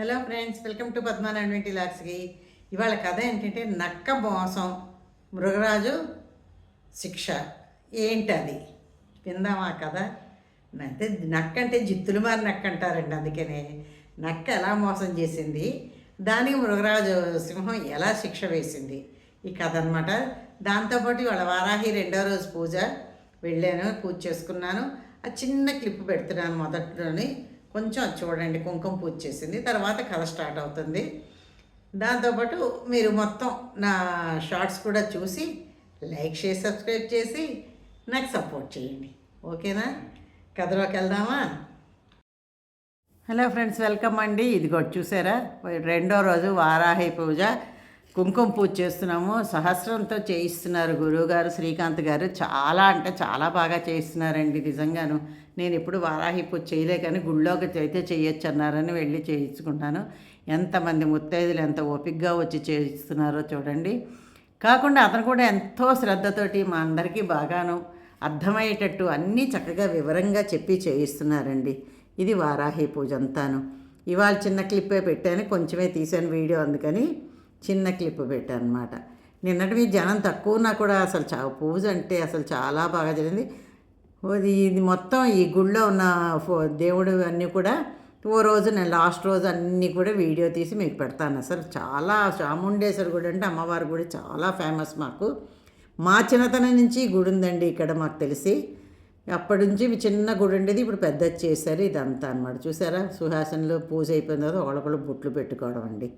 Hello friends welcome to Padma Naidu లాక్స్కి. ఇవాళ కథ ఏంటంటే నక్క మోసం మృగరాజు శిక్ష. ఏంటది? విందామా కథ? అంటే నక్క అంటే జిత్తులు మారి నక్క అంటారండి అందుకనే. నక్క ఎలా మోసం చేసింది? దానికి మృగరాజు సింహం ఎలా శిక్ష వేసింది? ఈ కథ అనమాట దాంతోపాటు ఇవాళ వారాహి రెండో రోజు పూజ. వెళ్ళాను పూజ చేసుకున్నాను. ఆ చిన్న క్లిప్ పెడుతున్నాను మొదట్లోని. కొంచెం చూడండి కుంకుమ పూజ చేసింది తర్వాత కథ స్టార్ట్ అవుతుంది. దాంతోపాటు మీరు మొత్తం నా షార్ట్స్ కూడా చూసి లైక్ చేసి సబ్స్క్రైబ్ చేసి నాకు సపోర్ట్ చేయండి. ఓకేనా? కథలోకి వెళ్దామా? హలో ఫ్రెండ్స్ వెల్కమ్ అండి. ఇదిగో చూసారా? రెండో రోజు వారాహి పూజ. కుంకుమ పూజ చేస్తున్నాము. సహస్రంతో చేయిస్తున్నారు గురువుగారు శ్రీకాంత్ గారు. చాలా అంటే చాలా బాగా చేయిస్తున్నారండి నిజంగాను. నేను ఎప్పుడు వారాహి పూజ చేయలే కానీ గుళ్ళోకి అయితే చేయొచ్చు అన్నారని వెళ్ళి చేయించుకుంటాను. ఎంతమంది ముత్తైదులు ఎంత ఓపికగా వచ్చి చేయిస్తున్నారో చూడండి. కాకుండా అతను కూడా ఎంతో శ్రద్ధతోటి మా అందరికీ బాగాను అర్థమయ్యేటట్టు అన్నీ చక్కగా వివరంగా చెప్పి చేయిస్తున్నారండి. ఇది వారాహి పూజ అంతాను. ఇవాళ చిన్న క్లిప్పే పెట్టాను కొంచెమే తీసాను వీడియో అందుకని చిన్న క్లిప్ పెట్టాను అనమాట నిన్నటి జనం తక్కువ ఉన్నా కూడా అసలు చా పూజ అంటే అసలు చాలా బాగా జరిగింది. ఇది ఇది మొత్తం ఈ గుళ్ళో ఉన్న ఫో దేవుడు అన్నీ కూడా ఓ రోజు నేను లాస్ట్ రోజు అన్నీ కూడా వీడియో తీసి మీకు పెడతాను. అసలు చాలా చాముండేశ్వరి గుడి అంటే అమ్మవారి గుడి చాలా ఫేమస్ మాకు. మా చిన్నతనం నుంచి గుడి ఉందండి ఇక్కడ మాకు తెలిసి. అప్పటి నుంచి చిన్న గుడి ఉండేది ఇప్పుడు పెద్ద చేశారు ఇదంతా అనమాట చూసారా? సుహాసనలో పూజ అయిపోయిన తర్వాత ఒకళ్ళొకళ్ళు బుట్లు పెట్టుకోవడం అండి.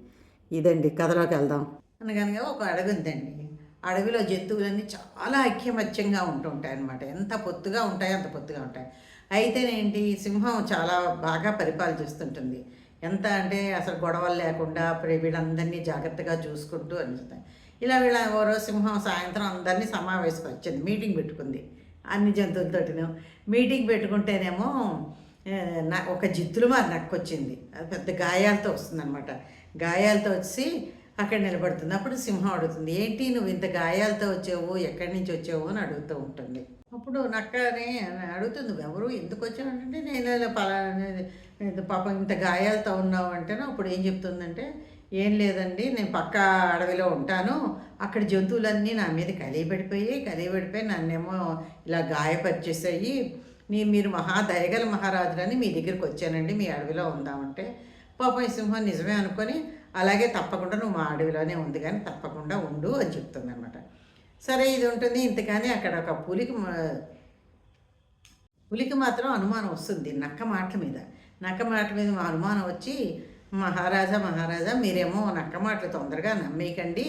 ఇదండి కథలోకి వెళ్దాం. అనగనగా ఒక అడుగుందండి ఉందండి. అడవిలో జంతువులన్నీ చాలా ఐక్యమత్యంగా ఉంటుంటాయి అన్నమాట ఎంత పొత్తుగా ఉంటాయో అంత పొత్తుగా ఉంటాయి. అయితేనేంటి సింహం చాలా బాగా పరిపాలిస్తుంటుంది ఎంత అంటే అసలు గొడవలు లేకుండా ప్రే- వీళ్ళందరినీ జాగ్రత్తగా చూసుకుంటూ అనిపిస్తాయి. ఇలా వీళ్ళ ఓరో సింహం సాయంత్రం అందరినీ సమావేశం వచ్చింది. మీటింగ్ పెట్టుకుంది. అన్ని జంతువులతోటిను మీటింగ్ పెట్టుకుంటేనేమో నా ఒక జిత్తులు మారి నక్కొచ్చింది. అది పెద్ద గాయాలతో వస్తుందన్నమాట. గాయాలతో వచ్చి అక్కడ నిలబడుతుంది. అప్పుడు సింహం అడుగుతుంది ఏంటి నువ్వు ఇంత గాయాలతో వచ్చావు? ఎక్కడి నుంచి వచ్చావు? అని అడుగుతూ ఉంటుంది. అప్పుడు నక్కనే అడుగుతుంది "నువ్వు ఎవరు? ఎందుకు వచ్చావు? అంటే నేను ఇలా పలానా పాపం ఇంత గాయాలతో ఉన్నావు అంటే అప్పుడు ఏం చెప్తుందంటే ఏం లేదండి నేను పక్క అడవిలో ఉంటాను. అక్కడ జంతువులన్నీ నా మీద కలియబడిపోయి కలియబడిపోయి నన్నేమో ఇలా గాయపరిచేసాయి నీ మీరు మహా దయగల మహారాజులని మీ దగ్గరికి వచ్చానండి మీ అడవిలో ఉందామంటే. పాపం సింహం నిజమే అనుకొని అలాగే తప్పకుండా నువ్వు మా అడవిలోనే ఉంది కానీ తప్పకుండా ఉండు అని చెప్తుంది అనమాట సరే ఇది ఉంటుంది ఇంతకాని అక్కడ ఒక పులికి పులికి మాత్రం అనుమానం వస్తుంది నక్క మాటల మీద. నక్క మాట మీద మా అనుమానం వచ్చి మహారాజా మహారాజా మీరేమో నక్క మాటలు తొందరగా నమ్మేయకండి.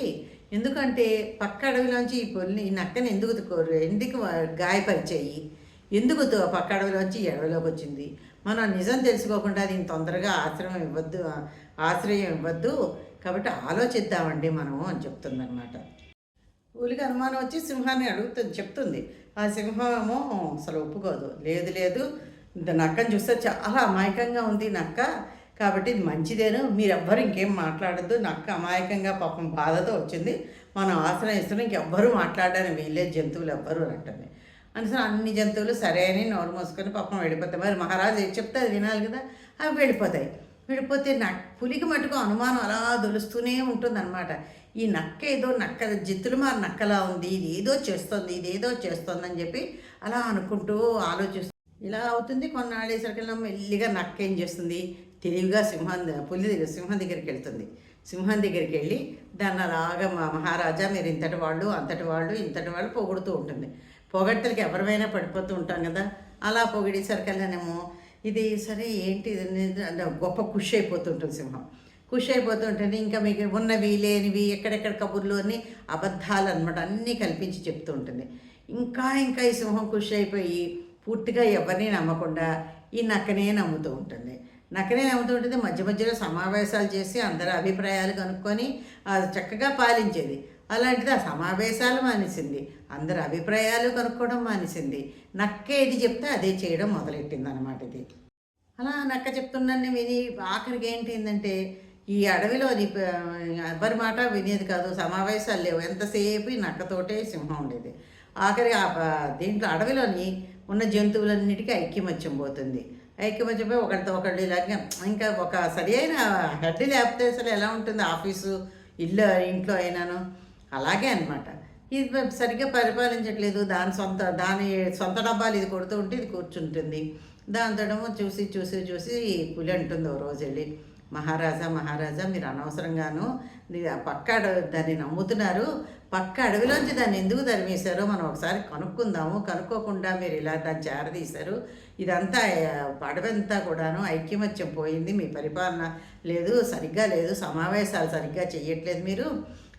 ఎందుకంటే పక్క అడవిలోంచి ఈ పులిని ఈ నక్కని ఎందుకు కోరు ఎందుకు గాయపరిచాయి? ఎందుకు పక్క అడవిలోంచి ఈ వచ్చింది మనం నిజం తెలుసుకోకుండా దీని తొందరగా ఆశ్రయం ఇవ్వద్దు ఆశ్రయం ఇవ్వద్దు. కాబట్టి ఆలోచిద్దామండి మనము అని చెప్తుందనమాట పులికి అనుమానం వచ్చి సింహాన్ని అడుగుతుంది చెప్తుంది. ఆ సింహము అసలు ఒప్పుకోదు. లేదు లేదు. నక్కను చూస్తే చాలా అమాయకంగా ఉంది నక్క. కాబట్టి ఇది మంచిదేను. మీరెవ్వరు ఇంకేం మాట్లాడద్దు. నక్క అమాయకంగా పాపం బాధతో వచ్చింది. మనం ఆశ్రయిస్తున్నాం. ఇంకెవ్వరూ మాట్లాడడానికి వీళ్ళే జంతువులు ఎవ్వరు అంటుంది. అందుకని అన్ని జంతువులు సరే అని నోరు మోసుకొని పాపం వెళ్ళిపోతాయి. మరి మహారాజు ఏం చెప్తే అది వినాలి కదా? అవి వెళ్ళిపోతాయి. వెళ్ళిపోతే నక్ పులికి మటుకు అనుమానం అలా దొలుస్తూనే ఉంటుందన్నమాట. ఈ నక్క ఏదో నక్క జిత్తులు మారి నక్కలా ఉంది ఇది ఏదో చేస్తుంది ఇది ఏదో చేస్తుంది అని చెప్పి అలా అనుకుంటూ ఆలోచిస్తూ ఇలా అవుతుంది. కొన్నాళ్ళేసరికి మెల్లిగా నక్క ఏం చేస్తుంది? తెలివిగా సింహం ద- పులి దగ్గర సింహం దగ్గరికి వెళ్తుంది. సింహం దగ్గరికి వెళ్ళి దాన్ని అలాగా మా మహారాజా మీరు ఇంతటి వాళ్ళు అంతటి వాళ్ళు ఇంతటి వాళ్ళు పొగుడుతూ ఉంటుంది. పొగట్టలకి ఎవరిమైనా పడిపోతూ ఉంటాం కదా అలా పొగిడేసరికల్లానేమో ఇది సరే ఏంటి గొప్ప ఖుషి అయిపోతుంటుంది సింహం. ఖుషి అయిపోతుంటుంది ఇంకా మీకు ఉన్నవి లేనివి ఎక్కడెక్కడ కబుర్లు అన్ని అబద్ధాలు అనమాట అన్నీ కల్పించి చెప్తూ ఉంటుంది. ఇంకా ఇంకా ఈ సింహం ఖుషి అయిపోయి పూర్తిగా ఎవరిని నమ్మకుండా ఈ నక్కనే నమ్ముతూ ఉంటుంది. నక్కనే నమ్ముతూ ఉంటుంది మధ్య మధ్యలో సమావేశాలు చేసి అందరి అభిప్రాయాలు కనుక్కొని చక్కగా పాలించేది. అలాంటిది ఆ సమావేశాలు మానేసింది. అందరి అభిప్రాయాలు కనుక్కోవడం మానేసింది. నక్క ఏది చెప్తే అదే చేయడం మొదలెట్టింది అనమాట ఇది. అలా నక్క చెప్తున్నాన్ని విని ఆఖరికి ఏంటి ఏంటంటే ఈ అడవిలో ఎవరి మాట వినేది కాదు సమావేశాలు లేవు. ఎంతసేపు ఈ నక్కతోటే సింహం ఉండేది. ఆఖరి ఆ దీంట్లో అడవిలోని ఉన్న జంతువులన్నిటికీ ఐక్యమత్యం పోతుంది. ఐక్యమత్యపోయి ఒకరితో ఒకళ్ళు ఇలాగే ఇంకా ఒక సరి అయిన హెడ్ లేకపోతే అసలు ఎలా ఉంటుంది? ఆఫీసు ఇల్లు ఇంట్లో అయినాను. అలాగే అనమాట ఇది సరిగ్గా పరిపాలించట్లేదు. దాని సొంత దాని సొంత డబ్బాలు ఇది కొడుతూ ఉంటే ఇది కూర్చుంటుంది. దాంతోడేమో చూసి చూసి చూసి పులి అంటుంది ఓ రోజు వెళ్ళి. మహారాజా మహారాజా మీరు అనవసరంగాను పక్క అడవి దాన్ని నమ్ముతున్నారు. పక్క అడవిలోంచి దాన్ని ఎందుకు తరిమేశారో మనం ఒకసారి కనుక్కుందాము. కనుక్కోకుండా మీరు ఇలా దాన్ని చేరదీశారు ఇదంతా అడవంతా కూడాను ఐక్యమత్యం పోయింది. మీ పరిపాలన లేదు సరిగ్గా లేదు. సమావేశాలు సరిగ్గా చేయట్లేదు మీరు.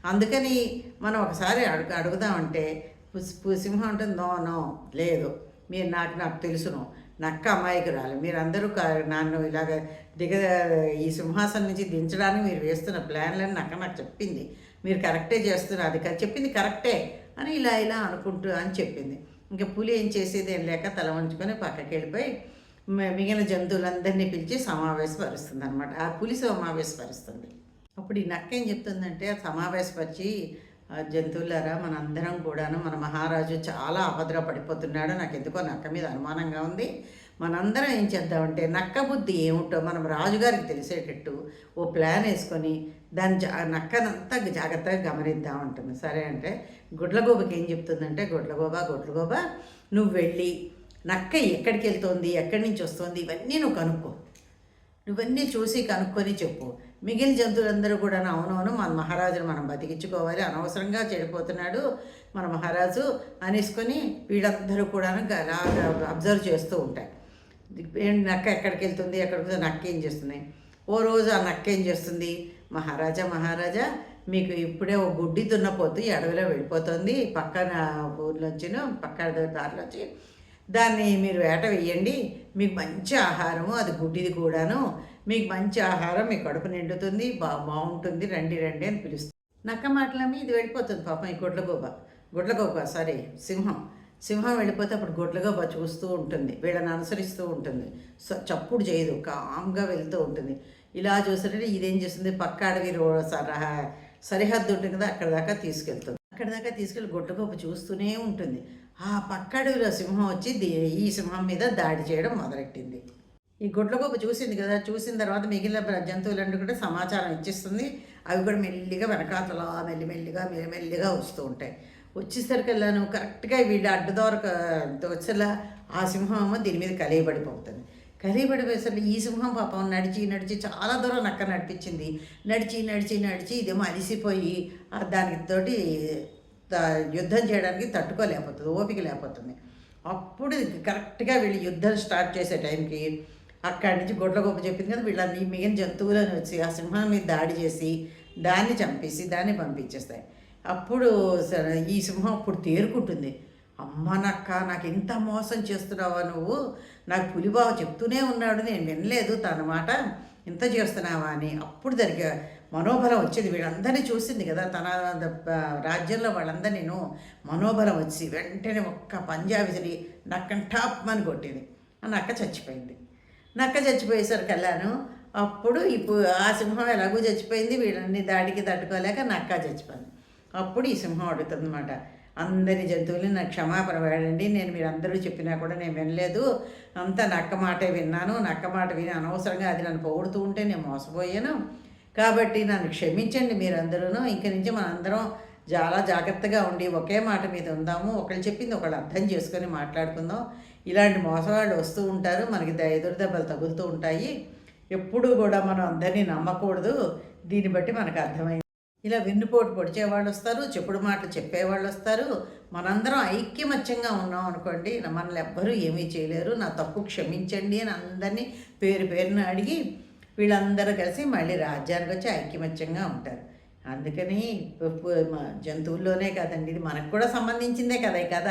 అందుకని మనం ఒకసారి అడుగు అడుగుదామంటే పుస్- పు- సింహం అంటే నో నో లేదు. మీరు నాకు నాకు తెలుసును. నక్క అమ్మాయికి రాలి. మీరందరూ క- నన్ను ఇలాగ దిగ ఈ సింహాసనం నుంచి దించడానికి మీరు వేస్తున్న ప్లాన్లని నక్క నాకు చెప్పింది. మీరు కరెక్టే చేస్తున్నారు. అది చెప్పింది కరెక్టే అని ఇలా ఇలా అనుకుంటూ అని చెప్పింది. ఇంకా పులి ఏం చేసేది ఏం లేక తల వంచుకొని పక్కకి వెళ్ళిపోయి మిగిలిన జంతువులందరినీ పిలిచి సమావేశపరుస్తుంది అనమాట ఆ పులి సమావేశపరుస్తుంది. అప్పుడు ఈ నక్క ఏం చెప్తుందంటే ఆ సమావేశపరిచి జంతువులారా మనందరం కూడాను మన మహారాజు చాలా అభద్ర పడిపోతున్నాడు నాకు ఎందుకో నక్క మీద అనుమానంగా ఉంది. మనందరం ఏం చేద్దామంటే నక్క బుద్ధి ఏమిటో మనం రాజుగారికి తెలిసేటట్టు ఓ ప్లాన్ వేసుకొని దాని జా నక్కనంతా జాగ్రత్తగా గమనిద్దాం ఉంటుంది సరే అంటే గుడ్లగోబకి ఏం చెప్తుందంటే గుడ్లగోబా గుడ్లగోబా నువ్వు వెళ్ళి నక్క ఎక్కడికి వెళ్తోంది ఎక్కడి నుంచి వస్తుంది ఇవన్నీ నువ్వు కనుక్కో. నువ్వన్నీ చూసి కనుక్కొని చెప్పు. మిగిలిన జంతువులందరూ కూడా అవునవును మన మహారాజును మనం బతికించుకోవాలి అనవసరంగా చెడిపోతున్నాడు మన మహారాజు అనేసుకొని వీళ్ళందరూ కూడా అబ్జర్వ్ చేస్తూ ఉంటాయి. నక్క ఎక్కడికి వెళ్తుంది ఎక్కడికి నక్క ఏం చేస్తుంది? ఓ రోజు ఆ నక్క ఏం చేస్తుంది? మహారాజా మహారాజా మీకు ఇప్పుడే ఓ గుడ్డి దున్నపోతు అడవిలో వెళ్ళిపోతుంది పక్కన ఊర్లోంచిను పక్క దారిలోంచి. దాన్ని మీరు వేట వేయండి మీకు మంచి ఆహారము అది గుడ్డిది కూడాను. మీకు మంచి ఆహారం మీ కడుపు నిండుతుంది బా బాగుంటుంది రండి రండి అని పిలుస్తుంది నక్క మాటలమ్మి ఇది వెళ్ళిపోతుంది పాపం ఈ గుడ్లగోబ. గుడ్లగోబ సారీ సింహం. సింహం వెళ్ళిపోతే అప్పుడు గుడ్లగోబ చూస్తూ ఉంటుంది వీళ్ళని అనుసరిస్తూ ఉంటుంది. చప్పుడు చేయదు కామ్గా వెళ్తూ ఉంటుంది. ఇలా చూస్తుంటే ఇదేం చేస్తుంది? పక్క అడవి రో సరహా సరిహద్దు ఉంటుంది కదా అక్కడ దాకా తీసుకెళ్తుంది. అక్కడ దాకా తీసుకెళ్ళి గుడ్లగోబ చూస్తూనే ఉంటుంది. ఆ పక్క అడవిలో సింహం వచ్చి ఈ సింహం మీద దాడి చేయడం మొదలెట్టింది. ఈ గుడ్లగోప చూసింది కదా చూసిన తర్వాత మిగిలిన జంతువులన్నీ కూడా సమాచారం ఇచ్చిస్తుంది. అవి కూడా మెల్లిగా వెనకాతలా మెల్లిమెల్లిగా మెల్లిమెల్లిగా వస్తూ ఉంటాయి. వచ్చేసరికల్లాను కరెక్ట్గా వీళ్ళు అడ్డుదోర వచ్చేలా ఆ సింహం ఏమో దీని మీద కలియబడిపోతుంది. కలియబడిపోయేసరికి ఈ సింహం పాపం నడిచి నడిచి చాలా దూరం నక్క నడిపించింది. నడిచి నడిచి నడిచి ఇదేమో అలిసిపోయి దానికి తోటి త- యుద్ధం చేయడానికి తట్టుకోలేకపోతుంది ఓపిక లేకపోతుంది. అప్పుడు కరెక్ట్గా వీళ్ళు యుద్ధం స్టార్ట్ చేసే టైంకి అక్కడి నుంచి గొడ్లగొప్ప చెప్పింది కదా వీళ్ళని మిగిలిన జంతువులను వచ్చి ఆ సింహం మీద దాడి చేసి దాన్ని చంపేసి దాన్ని పంపించేస్తాయి. అప్పుడు సరే ఈ సింహం అప్పుడు తేరుకుంటుంది. అమ్మ నక్క నాకు ఇంత మోసం చేస్తున్నావా నువ్వు? నాకు పులిబావ చెప్తూనే ఉన్నాడు నేను వినలేదు తన మాట ఇంత చేస్తున్నావా అని. అప్పుడు జరిగే మనోబలం వచ్చేది వీళ్ళందరినీ చూసింది కదా తన రాజ్యంలో వాళ్ళందరినీ నేను మనోబలం వచ్చి వెంటనే ఒక్క పంజా విసిరి నక్కని టాప్ అని కొట్టింది. ఆ నక్క చచ్చిపోయింది. నక్క చచ్చిపోయేసరికి వెళ్ళాను. అప్పుడు ఇప్పుడు ఆ సింహం ఎలాగో చచ్చిపోయింది. వీళ్ళని దాడికి తట్టుకోలేక నక్క చచ్చిపోయింది. అప్పుడు ఈ సింహం అడుగుతుందన్నమాట. అందరి జంతువులు నాకు క్షమాపణ వేడండి నేను మీరు అందరూ చెప్పినా కూడా నేను వినలేదు. అంతా నక్క మాటే విన్నాను. నక్క మాట విని అనవసరంగా అది నన్ను పొగుడుతూ ఉంటే నేను మోసపోయాను. కాబట్టి నన్ను క్షమించండి మీరందరూ ఇంక నుంచి మనందరం చాలా జాగ్రత్తగా ఉండి ఒకే మాట మీద ఉందాము. ఒకళ్ళు చెప్పింది ఒకళ్ళు అర్థం చేసుకొని మాట్లాడుకుందాం. ఇలాంటి మోసవాళ్ళు వస్తూ ఉంటారు. మనకి ద- ఎదురు దెబ్బలు తగులుతూ ఉంటాయి. ఎప్పుడూ కూడా మనం అందరినీ నమ్మకూడదు. దీన్ని బట్టి మనకు అర్థమైంది. ఇలా వెన్నుపోటు పొడిచే వాళ్ళు వస్తారు. చెప్పుడు మాటలు చెప్పేవాళ్ళు వస్తారు. మనందరం ఐక్యమత్యంగా ఉన్నాం అనుకోండి. మనల్ని ఎవ్వరూ ఏమీ చేయలేరు. నా తప్పు క్షమించండి అని అందరినీ పేరు పేరున అడిగి వీళ్ళందరూ కలిసి మళ్ళీ రాజ్యానికి వచ్చి ఐక్యమత్యంగా ఉంటారు. అందుకని జంతువుల్లోనే కదండి ఇది మనకు కూడా సంబంధించిందే కదా ఈ కథ.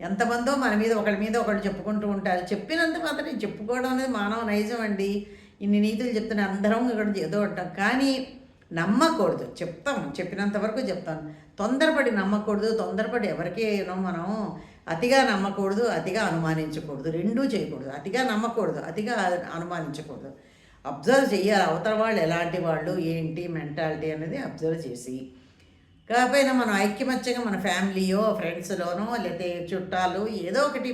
ఎంతమందో మన మీద ఒకళ్ళ మీద ఒకళ్ళు చెప్పుకుంటూ ఉంటారు. చెప్పినంత మాత్రం చెప్పుకోవడం అనేది మానవ నైజం అండి. ఇన్ని నీతులు చెప్తున్న అందరం ఇక్కడ ఏదో ఉంటాం కానీ నమ్మకూడదు. చెప్తాం. చెప్పినంత వరకు చెప్తాం. తొందరపడి నమ్మకూడదు. తొందరపడి ఎవరికి మనం అతిగా నమ్మకూడదు అతిగా అనుమానించకూడదు. రెండూ చేయకూడదు. అతిగా నమ్మకూడదు అతిగా అనుమానించకూడదు. అబ్జర్వ్ చేయాలి అవతల వాళ్ళు ఎలాంటి వాళ్ళు ఏంటి మెంటాలిటీ అనేది అబ్జర్వ్ చేసి. కాకపోయినా మనం ఐక్యమత్యంగా మన ఫ్యామిలీయో ఫ్రెండ్స్లోనో లేకపోతే చుట్టాలు ఏదో ఒకటి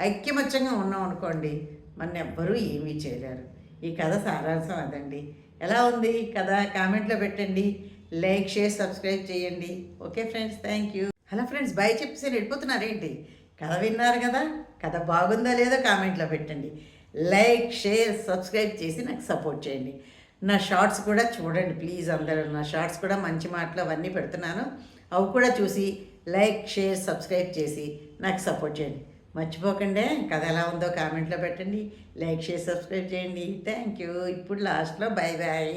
ఐక్యమత్యంగా ఉన్నాం అనుకోండి మన ఎవ్వరూ ఏమీ చేయలేరు. ఈ కథ సారాంశం అదండి. ఎలా ఉంది కథ? కామెంట్లో పెట్టండి. లైక్ షేర్ సబ్స్క్రైబ్ చేయండి. Okay friends thank you. Hello friends bye చెప్పేసి వెళ్ళిపోతున్నారేంటి? కథ విన్నారు కదా? కథ బాగుందా లేదో కామెంట్లో పెట్టండి. లైక్ షేర్ సబ్స్క్రైబ్ చేసి నాకు సపోర్ట్ చేయండి. నా షార్ట్స్ కూడా చూడండి ప్లీజ్ అందరూ. నా షార్ట్స్ కూడా మంచి మాటలు అవన్నీ పెడుతున్నాను. అవి కూడా చూసి లైక్ షేర్ సబ్స్క్రైబ్ చేసి నాకు సపోర్ట్ చేయండి. మర్చిపోకండి. కథ ఎలా ఉందో కామెంట్లో పెట్టండి. లైక్ షేర్ సబ్స్క్రైబ్ చేయండి. Thank you. ఇప్పుడు లాస్ట్లో బాయ్ బాయ్